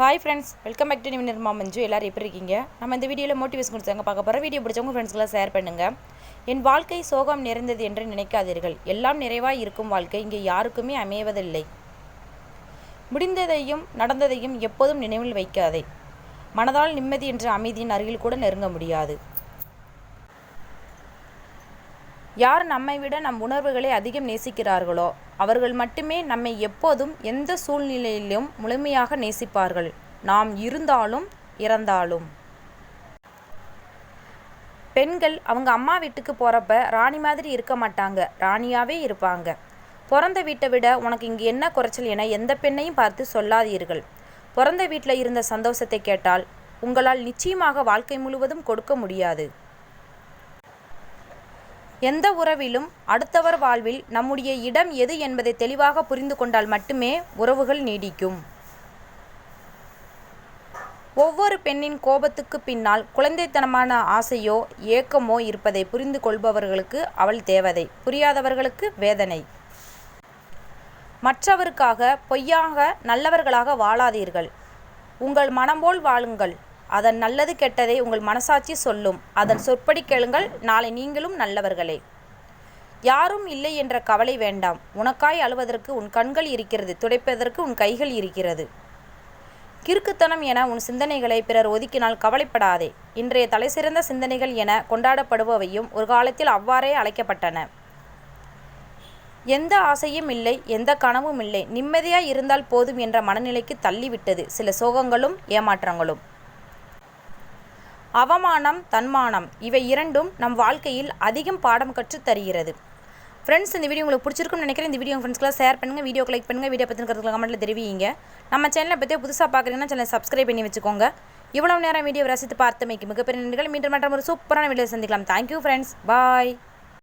Hi friends welcome back to Nivi Nirma Manju எல்லோரும் எப்படி இருக்கீங்க? நம்ம இந்த வீடியோவில் மோட்டிவேஷன் கொடுத்தாங்க பார்க்க போகிற வீடியோ பிடிச்சவங்க ஃப்ரெண்ட்ஸ்க்கெல்லாம் ஷேர் பண்ணுங்கள் என் வாழ்க்கை சோகம் நிறைந்தது என்று நினைக்காதீர்கள். எல்லாம் நிறைவாக இருக்கும் வாழ்க்கை. இங்கே யாருக்குமே அமைவதில்லை. முடிந்ததையும் நடந்ததையும் எப்போதும் நினைவில் வைக்காதே. மனதால் நிம்மதி என்ற அமைதியின் அருகில் கூட நெருங்க முடியாது. யார் நம்மை விட நம் உணர்வுகளை அதிகம் நேசிக்கிறார்களோ அவர்கள் மட்டுமே நம்மை எப்போதும் எந்த சூழ்நிலையிலும் முழுமையாக நேசிப்பார்கள். நாம் இருந்தாலும் இறந்தாலும். பெண்கள் அவங்க அம்மா வீட்டுக்கு போகிறப்ப ராணி மாதிரி இருக்க மாட்டாங்க. ராணியாகவே இருப்பாங்க. பிறந்த வீட்டை விட உனக்கு இங்கே என்ன குறைச்சல் என எந்த பெண்ணையும் பார்த்து சொல்லாதீர்கள். பிறந்த வீட்டில் இருந்த சந்தோஷத்தை கேட்டால் உங்களால் நிச்சயமாக வாழ்க்கை முழுவதும் கொடுக்க முடியாது. எந்த உறவிலும் அடுத்தவர் வாழ்வில் நம்முடைய இடம் எது என்பதை தெளிவாக புரிந்து கொண்டால் மட்டுமே உறவுகள் நீடிக்கும். ஒவ்வொரு பெண்ணின் கோபத்துக்கு பின்னால் குழந்தைத்தனமான ஆசையோ ஏக்கமோ இருப்பதை புரிந்து கொள்பவர்களுக்கு அவள் தேவதை புரியாதவர்களுக்கு வேதனை. மற்றவருக்காக பொய்யாக நல்லவர்களாக வாழாதீர்கள். உங்கள் மனம் போல் வாழுங்கள். அதன் நல்லது கெட்டதை உங்கள் மனசாட்சி சொல்லும். அதன் சொற்படி கேளுங்கள் நாளை நீங்களும் நல்லவர்களே. யாரும் இல்லை என்ற கவலை வேண்டாம். உனக்காய் அழுவதற்கு உன் கண்கள் இருக்கிறது துடைப்பதற்கு உன் கைகள் இருக்கிறது. கிறுக்குத்தனம் என உன் சிந்தனைகளை பிறர் ஒதுக்கினால் கவலைப்படாதே. இன்றைய தலைசிறந்த சிந்தனைகள் என கொண்டாடப்படுபவையும் ஒரு காலத்தில் அவ்வாறே அழைக்கப்பட்டன. எந்த ஆசையும் இல்லை எந்த கனவும் இல்லை. நிம்மதியாய் இருந்தால் போதும் என்ற மனநிலைக்கு தள்ளிவிட்டது. சில சோகங்களும் ஏமாற்றங்களும். அவமானம் தன்மானம் இவை இரண்டும் நம் வாழ்க்கையில் அதிகம் பாடம் கற்று தருகிறது. ஃப்ரெண்ட்ஸ் இந்த வீடியோ உங்களுக்கு பிடிச்சிருக்கும்னு நினைக்கிறேன். இந்த வீடியோ ஃப்ரெண்ட்ஸ்க்குலாம் ஷேர் பண்ணுங்கள் வீடியோ லைக் பண்ணுங்கள் வீடியோ பற்றி கருத்துக்கலாம் கமெண்ட்டில் தெரிவிங்க. நம்ம சேனலை பற்றி புதுசாக பார்க்குறீங்கன்னா சேனலை சப்ஸ்கிரைப் பண்ணி வச்சுக்கோங்க. இவ்வளோ நேரம் வீடியோ ரசித்து பார்த்தமைக்கு மிகப்பெரிய நன்றிகள். மீண்டும் மற்றும் ஒரு சூப்பரான வீடியோ சந்திக்கலாம். Thank you friends bye